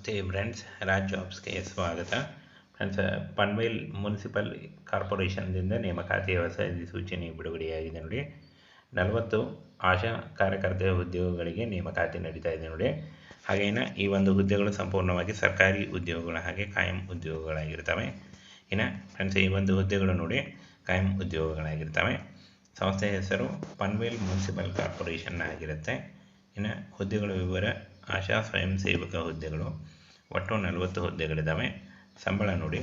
ನಮಸ್ತೆ ಫ್ರೆಂಡ್ಸ್ ರಾಜ್ ಜಾಬ್ಸ್ಗೆ ಸ್ವಾಗತ. Friends Panvel municipal ಕಾರ್ಪೊರೇಷನ್ದಿಂದ ನೇಮಕಾತಿ ಹೊಸ ಅಧಿಸೂಚನೆ ಬಿಡುಗಡೆಯಾಗಿದೆ ನೋಡಿ. ನಲವತ್ತು ಆಶಾ ಕಾರ್ಯಕರ್ತೆಯ ಉದ್ಯೋಗಗಳಿಗೆ ನೇಮಕಾತಿ ನಡೀತಾ ಇದೆ ನೋಡಿ. ಹಾಗೇನ ಈ ಒಂದು ಹುದ್ದೆಗಳು ಸಂಪೂರ್ಣವಾಗಿ ಸರ್ಕಾರಿ ಉದ್ಯೋಗಗಳ ಹಾಗೆ ಕಾಯಂ ಉದ್ಯೋಗಗಳಾಗಿರ್ತವೆ. ಇನ್ನು ಫ್ರೆಂಡ್ಸ್ ಈ ಒಂದು ಹುದ್ದೆಗಳು ನೋಡಿ ಕಾಯಂ ಉದ್ಯೋಗಗಳಾಗಿರ್ತವೆ. ಸಂಸ್ಥೆ ಹೆಸರು ಪನ್ವೇಲ್ ಮುನ್ಸಿಪಲ್ ಕಾರ್ಪೊರೇಷನ್ ಆಗಿರುತ್ತೆ. ಇನ್ನು ಹುದ್ದೆಗಳ ವಿವರ ಆಶಾ ಸ್ವಯಂ ಸೇವಕ ಹುದ್ದೆಗಳು. ಒಟ್ಟು ನಲವತ್ತು ಹುದ್ದೆಗಳಿದ್ದಾವೆ. ಸಂಬಳ ನೋಡಿ,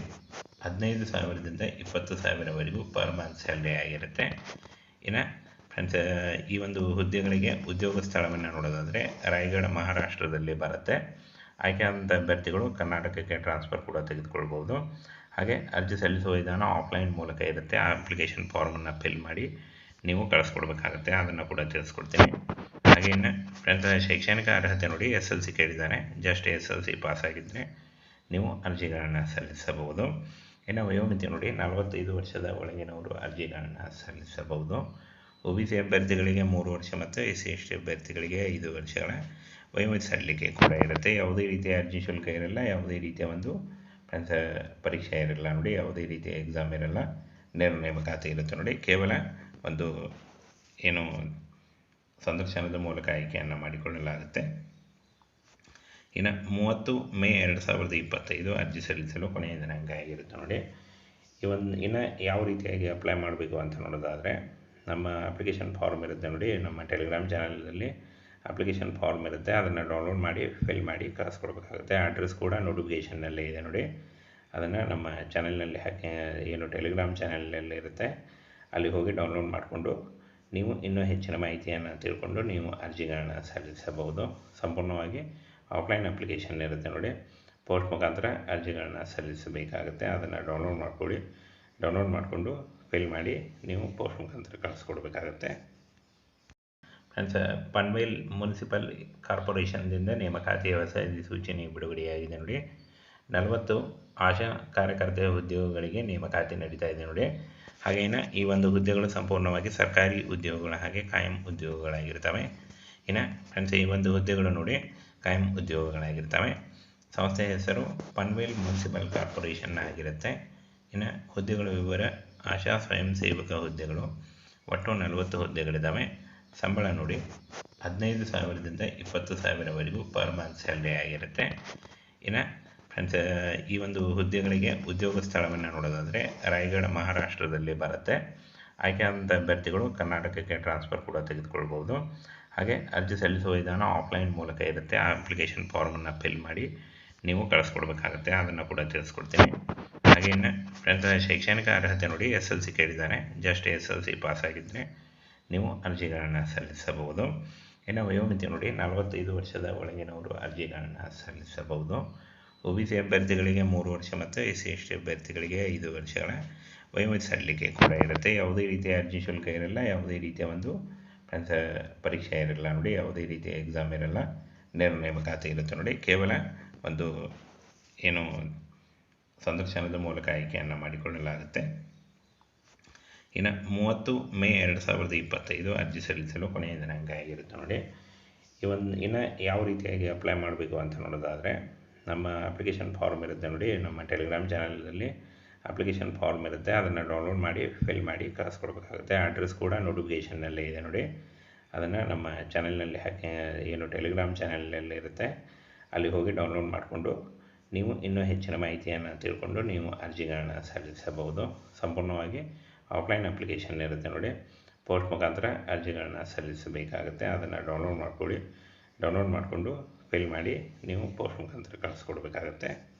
ಹದಿನೈದು ಸಾವಿರದಿಂದ ಇಪ್ಪತ್ತು ಸಾವಿರವರೆಗೂ ಪರ್ ಮಂತ್ ಸ್ಯಾಲ್ರಿ ಆಗಿರುತ್ತೆ. ಇನ್ನು ಫ್ರೆಂಡ್ಸ್, ಈ ಒಂದು ಹುದ್ದೆಗಳಿಗೆ ಉದ್ಯೋಗ ಸ್ಥಳವನ್ನು ನೋಡೋದಾದರೆ ರಾಯಗಢ ಮಹಾರಾಷ್ಟ್ರದಲ್ಲಿ ಬರುತ್ತೆ. ಆಯ್ಕೆಯಾದಂಥ ಅಭ್ಯರ್ಥಿಗಳು ಕರ್ನಾಟಕಕ್ಕೆ ಟ್ರಾನ್ಸ್ಫರ್ ಕೂಡ ತೆಗೆದುಕೊಳ್ಬೋದು ಹಾಗೆ ಅರ್ಜಿ ಸಲ್ಲಿಸುವ ವಿಧಾನ ಆಫ್ಲೈನ್ ಮೂಲಕ ಇರುತ್ತೆ. ಆ ಅಪ್ಲಿಕೇಶನ್ ಫಾರ್ಮನ್ನು ಫಿಲ್ ಮಾಡಿ ನೀವು ಕಳಿಸ್ಕೊಡ್ಬೇಕಾಗತ್ತೆ, ಅದನ್ನು ಕೂಡ ತಿಳಿಸ್ಕೊಡ್ತೀನಿ. ಹಾಗೆ ಇನ್ನು ಫ್ರೆಂಡ್ಸ್ ಶೈಕ್ಷಣಿಕ ಅರ್ಹತೆ ನೋಡಿ, ಎಸ್ ಎಲ್ ಸಿ ಕೇಳಿದ್ದಾರೆ. Just S L C pass ಆಗಿದ್ದರೆ ನೀವು ಅರ್ಜಿಗಳನ್ನು ಸಲ್ಲಿಸಬಹುದು. ಇನ್ನು ವಯೋಮಿತಿ ನೋಡಿ, ನಲವತ್ತೈದು ವರ್ಷದ ಒಳಗಿನವರು ಅರ್ಜಿಗಳನ್ನು ಸಲ್ಲಿಸಬಹುದು. ಒ ಬಿ ಸಿ ಅಭ್ಯರ್ಥಿಗಳಿಗೆ ಮೂರು ವರ್ಷ ಮತ್ತು ಎಸ್ ಸಿ ಎಸ್ ಟಿ ಅಭ್ಯರ್ಥಿಗಳಿಗೆ ಐದು ವರ್ಷಗಳ ವಯೋಮಿತಿ ಸಲ್ಲಿಕೆ ಕೂಡ ಇರುತ್ತೆ. ಯಾವುದೇ ರೀತಿಯ ಅರ್ಜಿ ಶುಲ್ಕ ಇರಲ್ಲ, ಯಾವುದೇ ರೀತಿಯ ಒಂದು ಪರೀಕ್ಷೆ ಇರಲ್ಲ ನೋಡಿ, ಯಾವುದೇ ರೀತಿಯ ಎಕ್ಸಾಮ್ ಇರಲ್ಲ ನೇರ ನೇಮಕಾತಿ ಇರುತ್ತೆ ನೋಡಿ. ಕೇವಲ ಒಂದು ಏನು ಸಂದರ್ಶನದ ಮೂಲಕ ಆಯ್ಕೆಯನ್ನು ಮಾಡಿಕೊಳ್ಳಲಾಗುತ್ತೆ. ಇನ್ನು ಮೂವತ್ತು ಮೇ ಎರಡು ಸಾವಿರದ ಇಪ್ಪತ್ತೈದು ಅರ್ಜಿ ಸಲ್ಲಿಸಲು ಕೊನೆಯ ದಿನಾಂಕ ಆಗಿರುತ್ತೆ ನೋಡಿ. ಈ ಒಂದು ಇನ್ನು ಯಾವ ರೀತಿಯಾಗಿ ಅಪ್ಲೈ ಮಾಡಬೇಕು ಅಂತ ನೋಡೋದಾದರೆ, ನಮ್ಮ ಅಪ್ಲಿಕೇಶನ್ ಫಾರ್ಮ್ ಇರುತ್ತೆ ನೋಡಿ. ನಮ್ಮ ಟೆಲಿಗ್ರಾಮ್ ಚಾನಲಲ್ಲಿ ಅಪ್ಲಿಕೇಶನ್ ಫಾರ್ಮ್ ಇರುತ್ತೆ. ಅದನ್ನು ಡೌನ್ಲೋಡ್ ಮಾಡಿ ಫಿಲ್ ಮಾಡಿ ಕಳಿಸ್ಕೊಡ್ಬೇಕಾಗುತ್ತೆ ಅಡ್ರೆಸ್ ಕೂಡ ನೋಟಿಫಿಕೇಷನ್ನಲ್ಲೇ ಇದೆ ನೋಡಿ. ಅದನ್ನು ನಮ್ಮ ಚಾನಲ್ನಲ್ಲಿ ಹಾಕಿ, ಏನು ಟೆಲಿಗ್ರಾಮ್ ಚಾನಲ್ನಲ್ಲಿ ಇರುತ್ತೆ. ಅಲ್ಲಿ ಹೋಗಿ ಡೌನ್ಲೋಡ್ ಮಾಡಿಕೊಂಡು ನೀವು ಇನ್ನೂ ಹೆಚ್ಚಿನ ಮಾಹಿತಿಯನ್ನು ತಿಳ್ಕೊಂಡು ನೀವು ಅರ್ಜಿಗಳನ್ನು ಸಲ್ಲಿಸಬಹುದು. ಸಂಪೂರ್ಣವಾಗಿ ಆಫ್ಲೈನ್ ಅಪ್ಲಿಕೇಶನ್ ಇರುತ್ತೆ ನೋಡಿ. ಪೋಸ್ಟ್ ಮುಖಾಂತರ ಅರ್ಜಿಗಳನ್ನು ಸಲ್ಲಿಸಬೇಕಾಗುತ್ತೆ. ಅದನ್ನು ಡೌನ್ಲೋಡ್ ಮಾಡ್ಕೊಳ್ಳಿ. ಡೌನ್ಲೋಡ್ ಮಾಡಿಕೊಂಡು ಫಿಲ್ ಮಾಡಿ ನೀವು ಪೋಸ್ಟ್ ಮುಖಾಂತರ ಕಳಿಸ್ಕೊಡ್ಬೇಕಾಗತ್ತೆ. ಫ್ರೆಂಡ್ಸ್ ಪನ್ವೇಲ್ ಮುನ್ಸಿಪಲ್ ಕಾರ್ಪೊರೇಷನ್ದಿಂದ ನೇಮಕಾತಿ ವ್ಯವಸಾಯದ ಸೂಚನೆ ಬಿಡುಗಡೆಯಾಗಿದೆ ನೋಡಿ. ನಲವತ್ತು ಆಶಾ ಕಾರ್ಯಕರ್ತೆಯ ಉದ್ಯೋಗಗಳಿಗೆ ನೇಮಕಾತಿ ನಡೀತಾ ಇದೆ ನೋಡಿ. ಹಾಗೇನ ಈ ಒಂದು ಹುದ್ದೆಗಳು ಸಂಪೂರ್ಣವಾಗಿ ಸರ್ಕಾರಿ ಉದ್ಯೋಗಗಳ ಹಾಗೆ ಕಾಯಂ ಉದ್ಯೋಗಗಳಾಗಿರ್ತವೆ. ಇನ್ನು ಫ್ರೆಂಡ್ಸ್ ಈ ಒಂದು ಹುದ್ದೆಗಳು ನೋಡಿ ಕಾಯಂ ಉದ್ಯೋಗಗಳಾಗಿರ್ತವೆ. ಸಂಸ್ಥೆ ಹೆಸರು ಪನ್ವೇಲ್ ಮುನ್ಸಿಪಲ್ ಕಾರ್ಪೊರೇಷನ್ ಆಗಿರುತ್ತೆ. ಇನ್ನು ಹುದ್ದೆಗಳ ವಿವರ ಆಶಾ ಸ್ವಯಂ ಸೇವಕ ಹುದ್ದೆಗಳು, ಒಟ್ಟು ನಲವತ್ತು ಹುದ್ದೆಗಳಿದ್ದಾವೆ ಸಂಬಳ ನೋಡಿ ಹದಿನೈದು ಸಾವಿರದಿಂದ ಇಪ್ಪತ್ತು ಸಾವಿರವರೆಗೂ ಪರ್ ಮಂತ್ ಸ್ಯಾಲ್ರಿ ಆಗಿರುತ್ತೆ. ಇನ್ನು ಫ್ರೆಂಡ್ಸ್ ಈ ಒಂದು ಹುದ್ದೆಗಳಿಗೆ ಉದ್ಯೋಗ ಸ್ಥಳವನ್ನು ನೋಡೋದಾದರೆ ರಾಯಗಢ ಮಹಾರಾಷ್ಟ್ರದಲ್ಲಿ ಬರುತ್ತೆ. ಆಯ್ಕೆಯಾದಂಥ ಅಭ್ಯರ್ಥಿಗಳು ಕರ್ನಾಟಕಕ್ಕೆ ಟ್ರಾನ್ಸ್ಫರ್ ಕೂಡ ತೆಗೆದುಕೊಳ್ಬೋದು ಹಾಗೆ ಅರ್ಜಿ ಸಲ್ಲಿಸುವ ವಿಧಾನ ಆಫ್ಲೈನ್ ಮೂಲಕ ಇರುತ್ತೆ. ಆ ಅಪ್ಲಿಕೇಶನ್ ಫಾರ್ಮನ್ನು ಫಿಲ್ ಮಾಡಿ ನೀವು ಕಳಿಸ್ಕೊಡ್ಬೇಕಾಗುತ್ತೆ. ಅದನ್ನು ಕೂಡ ತಿಳಿಸ್ಕೊಡ್ತೀನಿ. ಹಾಗೆ ಇನ್ನು ಶೈಕ್ಷಣಿಕ ಅರ್ಹತೆ ನೋಡಿ ಎಸ್ ಎಲ್ ಸಿ ಕೇಳಿದ್ದಾರೆ. Just S L C pass ಆಗಿದ್ದರೆ ನೀವು ಅರ್ಜಿಗಳನ್ನು ಸಲ್ಲಿಸಬಹುದು. ಇನ್ನು ವಯೋಮಿತಿ ನೋಡಿ ನಲವತ್ತೈದು ವರ್ಷದ ಒಳಗಿನವರು ಅರ್ಜಿಗಳನ್ನು ಸಲ್ಲಿಸಬಹುದು. ಒ ಬಿ ಸಿ ಅಭ್ಯರ್ಥಿಗಳಿಗೆ ಮೂರು ವರ್ಷ ಮತ್ತು ಎಸ್ ಸಿ ಎಸ್ ಟಿ ಅಭ್ಯರ್ಥಿಗಳಿಗೆ ಐದು ವರ್ಷಗಳ ವಯೋಮಿತಿ ಸಲ್ಲಿಕೆ ಕೂಡ ಇರುತ್ತೆ. ಯಾವುದೇ ರೀತಿಯ ಅರ್ಜಿ ಶುಲ್ಕ ಇರಲ್ಲ, ಯಾವುದೇ ರೀತಿಯ ಒಂದು ಪರೀಕ್ಷೆ ಇರಲ್ಲ ನೋಡಿ, ಯಾವುದೇ ರೀತಿಯ ಎಕ್ಸಾಮ್ ಇರಲ್ಲ ನೇರ ನೇಮಕಾತಿ ಇರುತ್ತೆ ನೋಡಿ. ಕೇವಲ ಒಂದು ಏನು ಸಂದರ್ಶನದ ಮೂಲಕ ಆಯ್ಕೆಯನ್ನು ಮಾಡಿಕೊಳ್ಳಲಾಗುತ್ತೆ. ಇನ್ನು ಮೂವತ್ತು ಮೇ ಎರಡು ಸಾವಿರದ ಇಪ್ಪತ್ತೈದು ಅರ್ಜಿ ಸಲ್ಲಿಸಲು ಕೊನೆಯ ದಿನಾಂಕ ಆಗಿರುತ್ತೆ ನೋಡಿ. ಈ ಒಂದು ಇನ್ನು ಯಾವ ರೀತಿಯಾಗಿ ಅಪ್ಲೈ ಮಾಡಬೇಕು ಅಂತ ನೋಡೋದಾದರೆ ನಮ್ಮ ಅಪ್ಲಿಕೇಶನ್ ಫಾರ್ಮ್ ಇರುತ್ತೆ ನೋಡಿ, ನಮ್ಮ ಟೆಲಿಗ್ರಾಮ್ ಚಾನಲಲ್ಲಿ ಅಪ್ಲಿಕೇಶನ್ ಫಾರ್ಮ್ ಇರುತ್ತೆ. ಅದನ್ನು ಡೌನ್ಲೋಡ್ ಮಾಡಿ ಫಿಲ್ ಮಾಡಿ ಕಳಿಸ್ಕೊಡ್ಬೇಕಾಗುತ್ತೆ ಅಡ್ರೆಸ್ ಕೂಡ ನೋಟಿಫಿಕೇಷನ್ನಲ್ಲೇ ಇದೆ ನೋಡಿ. ಅದನ್ನು ನಮ್ಮ ಚಾನಲ್ನಲ್ಲಿ ಹಾಕಿ, ಏನು ಟೆಲಿಗ್ರಾಮ್ ಚಾನಲ್ನಲ್ಲಿ ಇರುತ್ತೆ. ಅಲ್ಲಿ ಹೋಗಿ ಡೌನ್ಲೋಡ್ ಮಾಡಿಕೊಂಡು, ನೀವು ಇನ್ನೂ ಹೆಚ್ಚಿನ ಮಾಹಿತಿಯನ್ನು ತಿಳ್ಕೊಂಡು ನೀವು ಅರ್ಜಿಗಳನ್ನು ಸಲ್ಲಿಸಬಹುದು. ಸಂಪೂರ್ಣವಾಗಿ ಆಫ್ಲೈನ್ ಅಪ್ಲಿಕೇಶನ್ ಇರುತ್ತೆ ನೋಡಿ. ಪೋಸ್ಟ್ ಮುಖಾಂತರ ಅರ್ಜಿಗಳನ್ನು ಸಲ್ಲಿಸಬೇಕಾಗುತ್ತೆ. ಅದನ್ನು ಡೌನ್ಲೋಡ್ ಮಾಡ್ಕೊಳ್ಳಿ. ಡೌನ್ಲೋಡ್ ಮಾಡಿಕೊಂಡು ಫಿಲ್ ಮಾಡಿ ನೀವು ಪೋಸ್ಟ್ ಮುಖಾಂತರ ಕಳಿಸ್ಕೊಡ್ಬೇಕಾಗತ್ತೆ.